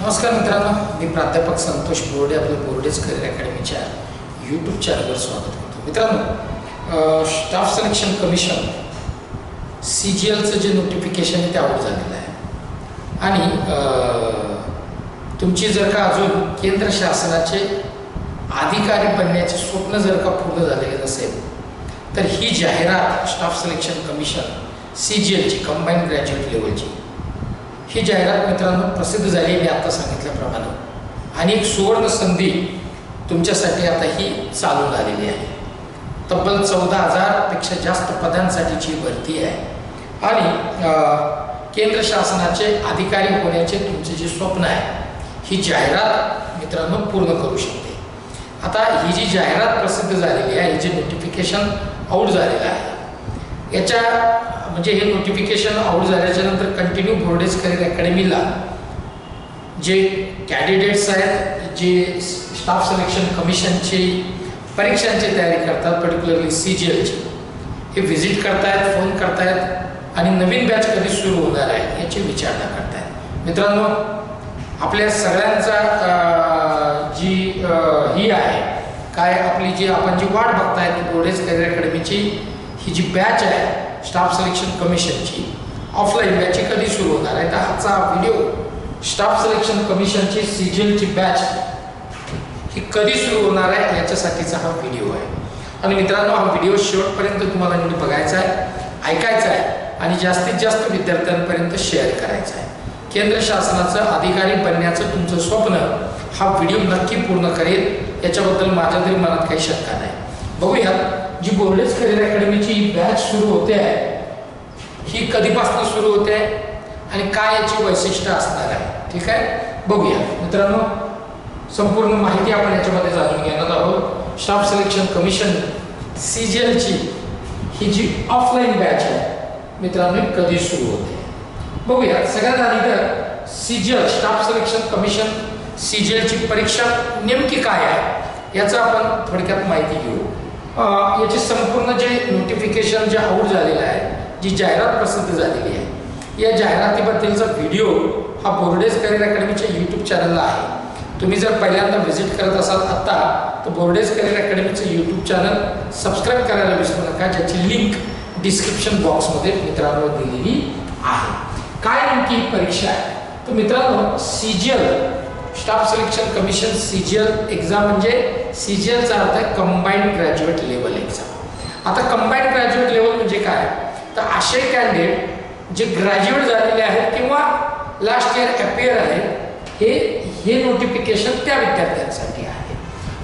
नमस्कार मित्रांनो मी प्राध्यापक संतोष बोर्डे आपल्या बोर्डेज करिअर अकॅडमीच्या यूट्यूब चॅनलवर स्वागत करतो. मित्रांनो staff selection commission C G एलचं जे नोटिफिकेशन आहे ते आऊट झालेलं आहे. आणि तुमची जर का अजून केंद्र शासनाचे अधिकारी बनण्याचे स्वप्न जर का पूर्ण झालेले नसेल तर ही जाहिरात staff selection commission C G एलची combine graduate लेवलची ही जाहिरात मित्रांनो प्रसिद्ध झाली मी आता सांगितल्याप्रमाणे. आणि एक सुवर्ण संधी तुमच्यासाठी आता ही चालू झालेली आहे. तब्बल चौदा हजारपेक्षा जास्त पदांसाठीची भरती आहे. आणि केंद्र शासनाचे अधिकारी होण्याचे तुमचे जे स्वप्न आहे ही जाहिरात मित्रांनो पूर्ण करू शकते. आता ही जी जाहिरात प्रसिद्ध झालेली आहे हे जे नोटिफिकेशन आऊट झालेलं आहे याच्या म्हणजे हे नोटिफिकेशन आऊट झाल्याच्यानंतर कंटिन्यू बोर्डेज करिअर अकॅडमीला जे कॅन्डिडेट्स आहेत जे स्टाफ सिलेक्शन कमिशनची परीक्षांची तयारी करतात पर्टिक्युलरली सी जी एलची हे व्हिजिट करतायत फोन करतायत आणि नवीन बॅच कधी सुरू होणार आहे याची विचारणा करतायत. मित्रांनो आपल्या सगळ्यांचा जी ही आहे काय आपली जी आपण जी वाट बघताय ती बोर्डेज करिअर अकॅडमीची ही जी बॅच आहे स्टाफ सिलेक्शन कमिशनची. ऑफलाईन बॅच कधी सुरू होणार आहे? तर आजचा हा व्हिडिओ स्टाफ सिलेक्शन कमिशनची सीजनची बॅच ही कधी सुरू होणार आहे? याच्यासाठीचा हा व्हिडिओ आहे. आणि मित्रांनो हा व्हिडिओ शेवटपर्यंत तुम्हाला नीट बघायचा आहे ऐकायचा आहे आणि जास्तीत जास्त विद्यार्थ्यांपर्यंत शेअर करायचा आहे. केंद्र शासनाचं अधिकारी बनण्याचं तुमचं स्वप्न हा व्हिडिओ नक्की पूर्ण करेल. याच्याबद्दल माझ्या तरी मनात काही शंका नाही. बघूया जी बोर्डेज करिअर अकॅडमीची ही बॅच सुरू होते आहे ही कधीपासून सुरू होते आहे आणि काय याची वैशिष्ट्य असणार आहे ठीक आहे? बघूया. मित्रांनो संपूर्ण माहिती आपण याच्यामध्ये जाणून घेणार आहोत. Staff selection commission C G एलची ही जी ऑफलाईन बॅच आहे मित्रांनो कधी सुरू होते बघूया. सगळ्यात आधी तर C G L staff selection commission C G एलची परीक्षा नेमकी काय आहे याचं आपण थोडक्यात माहिती घेऊ. याचे संपूर्ण जे नोटिफिकेशन जे आऊट झालेलं आहे जी जाहिरात प्रसिद्ध झालेली आहे या जाहिरातीबद्दलचा व्हिडिओ हा बोर्डेज करिअर अकॅडमीच्या यूट्यूब चॅनलला आहे. तुम्ही जर पहिल्यांदा व्हिजिट करत असाल आत्ता तर बोर्डेज करिअर अकॅडमीचं यूट्यूब चॅनल सबस्क्राईब करायला विसरू नका ज्याची लिंक डिस्क्रिप्शन बॉक्समध्ये मित्रांनो दिलेली आहे. काय नेमकी ही परीक्षा आहे? तर मित्रांनो C G L staff selection commission C G L exam म्हणजे सी जी एलचा अर्थ आहे कंबाईंड ग्रॅज्युएट लेवल एक्झाम आता कंबाईंड ग्रॅज्युएट लेवल म्हणजे काय? तर असे कॅन्डिडेट जे ग्रॅज्युएट झालेले आहेत किंवा लास्ट इयर अपियर आहेत हे हे नोटिफिकेशन त्या विद्यार्थ्यांसाठी आहे.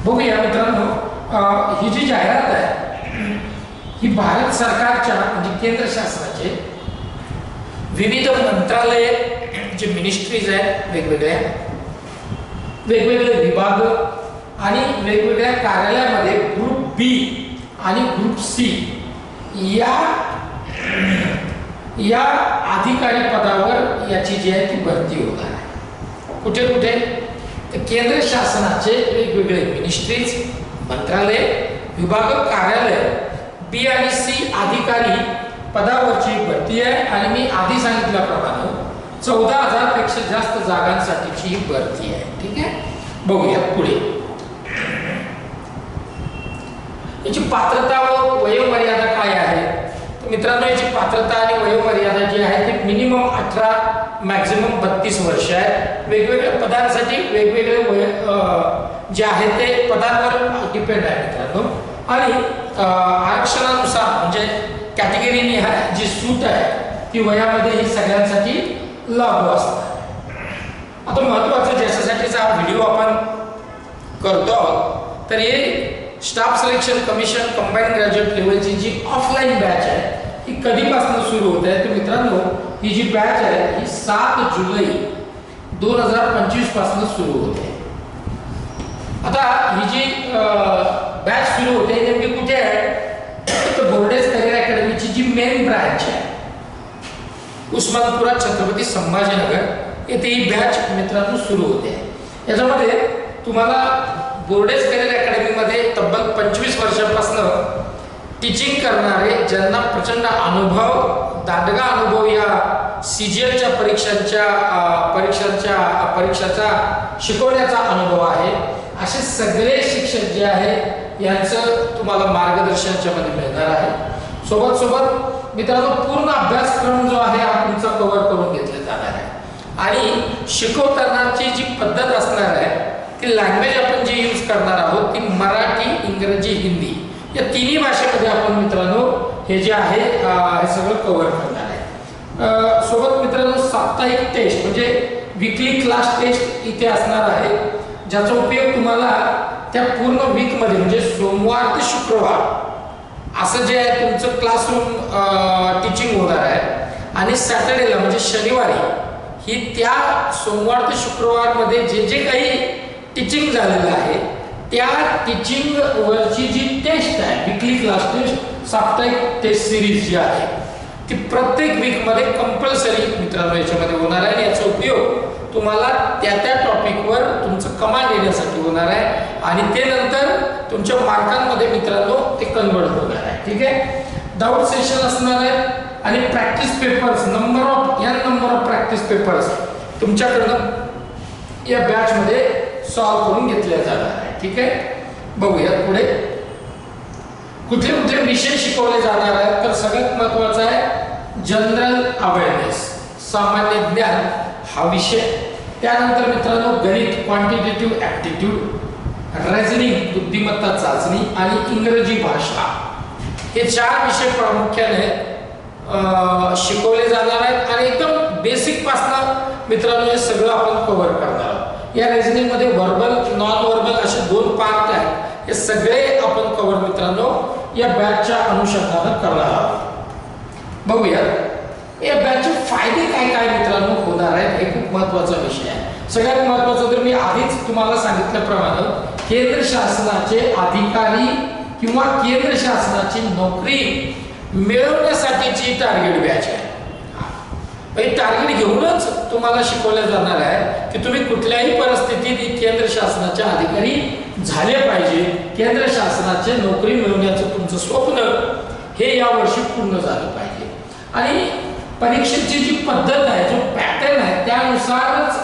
बघूया मित्रांनो ही जी जाहिरात आहे ही भारत सरकारच्या म्हणजे केंद्र शासनाचे विविध मंत्रालय जे मिनिस्ट्रीज आहेत वेगवेगळ्या वेगवेगळे विभाग आणि वेगवेगळ्या कार्यालयामध्ये ग्रुप बी आणि ग्रुप सी या या अधिकारी पदावर याची जी आहे ती भरती होणार आहे. कुठे कुठे? तर केंद्र शासनाचे वेगवेगळे मिनिस्ट्रीज मंत्रालय विभाग कार्यालय बी आणि सी अधिकारी पदावरची भरती आहे. आणि मी आधी सांगितल्याप्रमाणे चौदा हजारपेक्षा जास्त जागांसाठीची ही भरती आहे. ठीक आहे? बघूया पुढे. याची पात्रता व वयोमर्यादा काय आहे? तर मित्रांनो याची पात्रता आणि वयोमर्यादा जी आहे ती मिनिमम अठरा मॅक्झिमम बत्तीस वर्ष आहे. वेगवेगळ्या पदांसाठी वेगवेगळे वय जे आहे ते पदांवर डिपेंड आहे मित्रांनो. आणि आरक्षणानुसार म्हणजे कॅटेगरीनी आहे जी सूट आहे ती वयामध्ये ही सगळ्यांसाठी लागू असतात आता महत्वाचं ज्याच्यासाठीचा हा व्हिडिओ आपण करतो आहोत तर हे staff selection commission combined graduate लेवलची जी ऑफलाईन बॅच आहे ही कधीपासून सुरू होते आहे? तर मित्रांनो ही जी बॅच आहे ही सात जुलै दोन हजार पंचवीसपासून सुरू होते आता ही जी बॅच सुरू होते नेमकी कुठे आहे? तर बोर्डेज करिअर अकॅडमीची जी मेन ब्रांच आहे उस्मानपुरात छत्रपती संभाजीनगर येथे ही बॅच मित्रांनो सुरू होते. याच्यामध्ये तुम्हाला बोर्डेज करिअर मध्ये तब्बल पंचवीस वर्षापासनं टीचिंग करणारे ज्यांना प्रचंड अनुभव दांडगा अनुभव या सी जी एलच्या परीक्षांच्या परीक्षांच्या परीक्षाचा शिकवण्याचा अनुभव आहे. असे सगळे शिक्षक जे आहे यांचं तुम्हाला मार्गदर्शनाच्या मध्ये मिळणार आहे. सोबत सोबत मित्रांनो पूर्ण अभ्यासक्रम जो आहे हा तुमचा कव्हर करून घेतला जाणार आहे. आणि शिकवतानाची जी पद्धत असणार आहे ती लँग्वेज आपण जी यूज करणार आहोत ती मराठी इंग्रजी हिंदी या तिन्ही भाषेमध्ये आपण मित्रांनो हे जे आहे हे सगळं कव्हर करणार आहे. सोबत मित्रांनो साप्ताहिक टेस्ट म्हणजे विकली क्लास टेस्ट इथे असणार आहे ज्याचा उपयोग तुम्हाला त्या पूर्ण वीकमध्ये म्हणजे सोमवार ते शुक्रवार असं जे आहे तुमचं क्लासरूम टीचिंग होणार आहे. आणि सॅटर्डेला म्हणजे शनिवारी ही त्या सोमवार ते शुक्रवारमध्ये जे जे काही टीचिंग झालेलं आहे. त्या टीचिंग वरची जी टेस्ट आहे विकली क्लास टेस्ट साप्ताहिक टेस्ट सिरीज जी आहे ती प्रत्येक वीकमध्ये कंपल्सरी मित्रांनो याच्यामध्ये होणार आहे. आणि याचा उपयोग तुम्हाला त्या त्या टॉपिकवर तुमचं कमांड येण्यासाठी होणार आहे. आणि ते नंतर तुमच्या मार्कांमध्ये मित्रांनो ते कन्वर्ट होणार आहे. ठीक आहे? डाऊट सेशन असणार आहे. आणि प्रॅक्टिस पेपर्स नंबर ऑफ या नंबर ऑफ प्रॅक्टिस पेपर्स तुमच्याकडनं या बॅचमध्ये सॉल्व करून घेतल्या जाणार आहे. ठीक आहे? बघूयात पुढे. कुठले कुठले विषय शिकवले जाणार आहेत? तर सगळ्यात महत्वाचं आहे जनरल अवेअरनेस सामान्य ज्ञान हा विषय. त्यानंतर मित्रांनो गणित क्वांटिटेटिव्ह ऍप्टिट्यूड रेझनिंग बुद्धिमत्ता चाचणी आणि इंग्रजी भाषा. हे चार विषय प्रामुख्याने शिकवले जाणार आहेत. आणि एकदम बेसिक पासनं मित्रांनो हे सगळं आपण कव्हर करणार आहोत. या रेझनिंगमध्ये व्हर्बल नॉन व्हर्बल असे दोन पार्ट आहेत. हे सगळे आपण कव्हर मित्रांनो या बॅचच्या अनुषंगानं करणार आहोत. बघूया. या बॅचचे फायदे काय काय मित्रांनो होणार आहेत हे खूप महत्त्वाचा विषय आहे. सगळ्यात महत्वाचं तर मी आधीच तुम्हाला सांगितल्याप्रमाणे केंद्र शासनाचे अधिकारी किंवा केंद्र शासनाची नोकरी मिळवण्यासाठीची टार्गेट बॅच आहे. म्हणजे टार्गेट घेऊनच तुम्हाला शिकवलं जाणार आहे की तुम्ही कुठल्याही परिस्थितीत केंद्र शासनाचे अधिकारी झाले पाहिजे. केंद्र शासनाचे नोकरी मिळवण्याचं तुमचं स्वप्न हे यावर्षी पूर्ण झालं पाहिजे. आणि परीक्षेची जी पद्धत आहे जो पॅटर्न आहे त्यानुसारच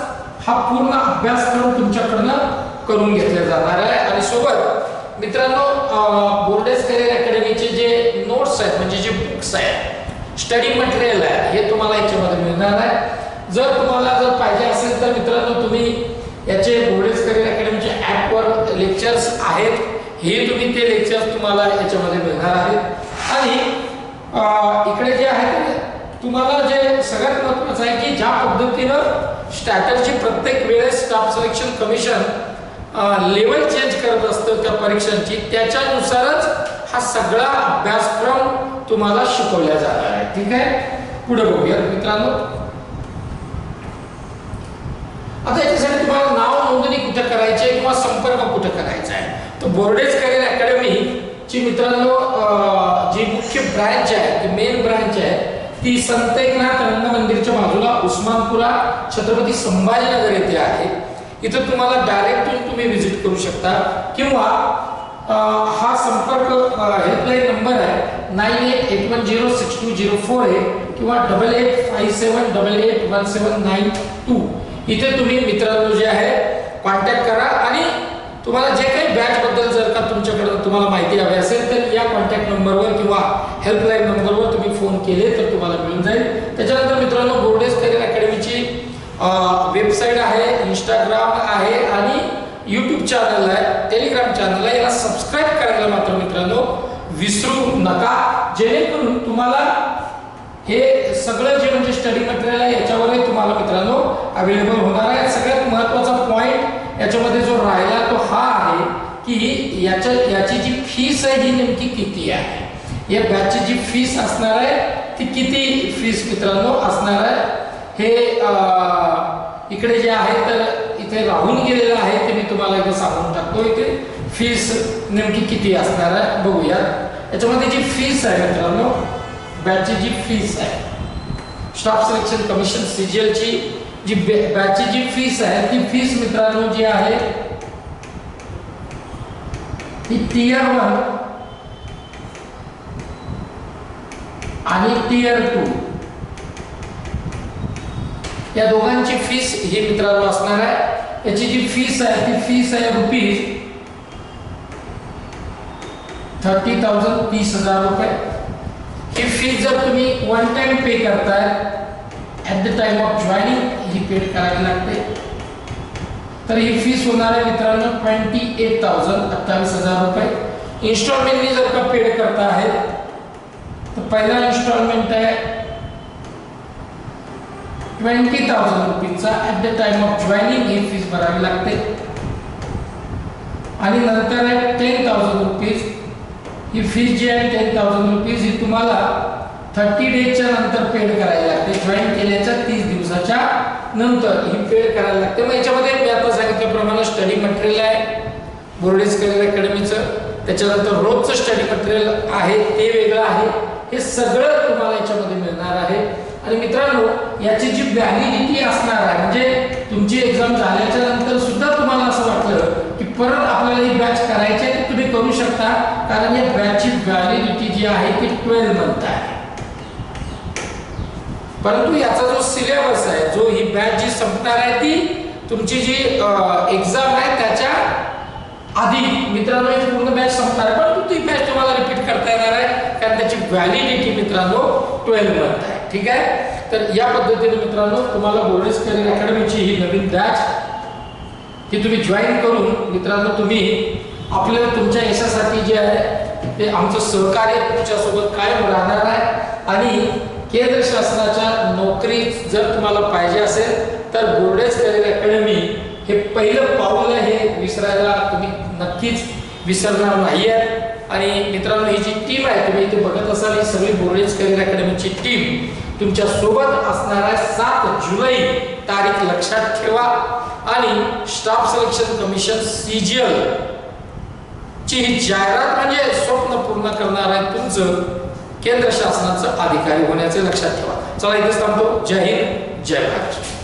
हा पूर्ण अभ्यासक्रम तुमच्याकडनं करून घेतला जाणार आहे. आणि सोबत मित्रांनो बोर्डेस करिअर अकॅडमीचे जे नोट्स आहेत म्हणजे जे बुक्स आहेत स्टडी मटेरियल आहे. हे तुम्हाला याच्यामध्ये मिळणार आहे. जर तुम्हाला जर पाहिजे असेल तर मित्रांनो तुम्ही याचे बोर्डेस करिअर अकॅडमीच्या ॲपवर लेक्चर्स आहेत. हे तुम्ही ते लेक्चर्स तुम्हाला याच्यामध्ये मिळणार आहेत. आणि इकडे जे आहे तुम्हाला जे सगळ्यात महत्त्वाचं आहे की ज्या पद्धतीनं स्ट्रॅटर्जी प्रत्येक वेळेस staff selection commission level change करत असतं त्या परीक्षांची त्याच्यानुसारच हा सगळा अभ्यासक्रम तुम्हाला शिकवल्या जाणार आहे. ठीक आहे? पुढे बघूया मित्रांनो. आता याच्यासाठी तुम्हाला नाव नोंदणी कुठे करायची आहे किंवा संपर्क कुठे करायचा आहे? तर बोर्डेज करिअर अकॅडमी ची मित्रांनो जी मुख्य ब्रँच आहे मेन ब्रँच आहे ती संत एकनाथ रंग मंदिरच्या बाजूला उस्मानपुरा छत्रपती संभाजीनगर येथे आहे. इथं तुम्हाला डायरेक्ट तुम्ही व्हिजिट करू शकता. किंवा हा संपर्क हेल्पलाईन नंबर आहे. Nine eight eight one zero six two zero four eight किंवा double eight five seven double eight one seven nine two. इथे तुम्ही मित्रांनो जे आहे कॉन्टॅक्ट करा. आणि तुम्हाला जे काही बॅचबद्दल जर का तुमच्याकडं तुम्हाला माहिती हवी असेल तर या कॉन्टॅक्ट नंबरवर किंवा हेल्पलाईन नंबरवर तुम्ही फोन केले तर तुम्हाला मिळून जाईल. त्याच्यानंतर मित्रांनो बोर्डेज करिअर अकॅडमीची वेबसाईट आहे इंस्टाग्राम आहे आणि यूट्यूब चॅनल आहे टेलिग्राम चॅनल आहे. याला सबस्क्राईब करायला मात्र मित्रांनो विसरू नका. जेणेकरून तुम्हाला हे सगळं जे म्हणजे स्टडी मटेरियल आहे याच्यावरही तुम्हाला मित्रांनो अवेलेबल होणार आहे. सगळ्यात महत्त्वाचा पॉईंट याच्यामध्ये जो राहिला तो हा आहे की याच्या याची जी फीस आहे ही नेमकी किती आहे? या बॅचची जी फीस असणार आहे ती किती फीस मित्रांनो असणार आहे? हे इकडे जे आहे तर इथे राहून गेलेलं आहे ते मी तुम्हाला इथे सांगून टाकतो इथे. फीस नेमकी किती असणार आहे बघूया याच्यामध्ये जी फीस आहे मित्रांनो बॅचची जी फीस आहे. स्टाफ सिलेक्शन कमिशन सीजीएलची जी बॅचची जी फीस आहे ती फीस मित्रांनो जी आहे ती टीयर वन आणि टीयर टू या दोघांची फीस ही मित्रांनो असणार आहे. याची जी फीस आहे ती फीस आहे रुपीज थर्टी थाउजंड तीस हजार रुपये. ही फीस जर तुम्ही वन टाइम पे करताय at the time of joining he paid करावी लागते. तर ही फीस होणार आहे मित्रांनो ट्वेंटी एट थाउजंड अठ्ठावीस हजार रुपये. इन्स्टॉलमेंटनी जर का पेड करता आहे तर पहिला इन्स्टॉलमेंट आहे twenty thousand रुपीजचा at the time of joining he fees भरावी लागते आणि नंतर आहे टेन थाउजंड रुपीज ही फीस जी आहे टेन थाउजंड रुपीज ही तुम्हाला थर्टी डेजच्या नंतर पेड करायला लागते. जॉईन केल्याच्या तीस दिवसाच्या नंतर ही पेड करायला लागते. मग याच्यामध्ये मी आता सांगितल्याप्रमाणे स्टडी मटेरियल आहे. बोर्डेज करिअर अकॅडमीचं त्याच्यानंतर रोजचं स्टडी मटेरियल आहे ते वेगळं आहे. हे सगळं तुम्हाला याच्यामध्ये मिळणार आहे. आणि मित्रांनो याची जी व्हॅलिडिटी असणार आहे म्हणजे तुमची एक्झाम झाल्याच्यानंतर सुद्धा तुम्हाला असं वाटलं की परत आपल्याला ही बॅच करायची आहे तुम्ही करू शकता. कारण या बॅचची व्हॅलिडिटी जी आहे ती ट्वेल्व मंथ आहे. परंतु याचा जो सिलेबस आहे जो ही बॅच जी संपणार आहे ती तुमची जी एक्झाम आहे त्याच्या आधी. मित्रांनो पूर्ण बॅच संपणार आहे परंतु ती बॅच तुम्हाला रिपीट करता येणार आहे कारण त्याची व्हॅलिडिटी मित्रांनो ट्वेल्व मंथ आहे. ठीक आहे? तर या पद्धतीने मित्रांनो तुम्हाला बोर्डेस करिअर अकॅडमीची ही नवीन बॅच ही तुम्ही जॉईन करून मित्रांनो तुम्ही आपल्याला तुमच्या यशासाठी जे आहे ते आमचं सहकार्य तुमच्यासोबत कायम राहणार आहे. आणि केंद्र शासनाच्या नोकरी जर तुम्हाला पाहिजे असेल तर बोर्डेस करिअर अकॅडमी हे पहिलं पाऊल आहे हे विसरायला तुम्ही नक्कीच विसरणार नाही आहे आणि मित्रांनो ही जी टीम आहे तुम्ही इथे बघत असाल ही सगळी बोर्डेज करिअर अकॅडमीची टीम तुमच्यासोबत असणारा सात जुलै तारीख लक्षात ठेवा. आणि स्टाफ सिलेक्शन कमिशन सीजीएल ची ही जाहिरात म्हणजे स्वप्न पूर्ण करणार आहे तुमचं. केंद्र शासनाचं अधिकारी होण्याचे लक्षात ठेवा. चला इथेच थांबतो. जय हिंद जय महाराष्ट्र.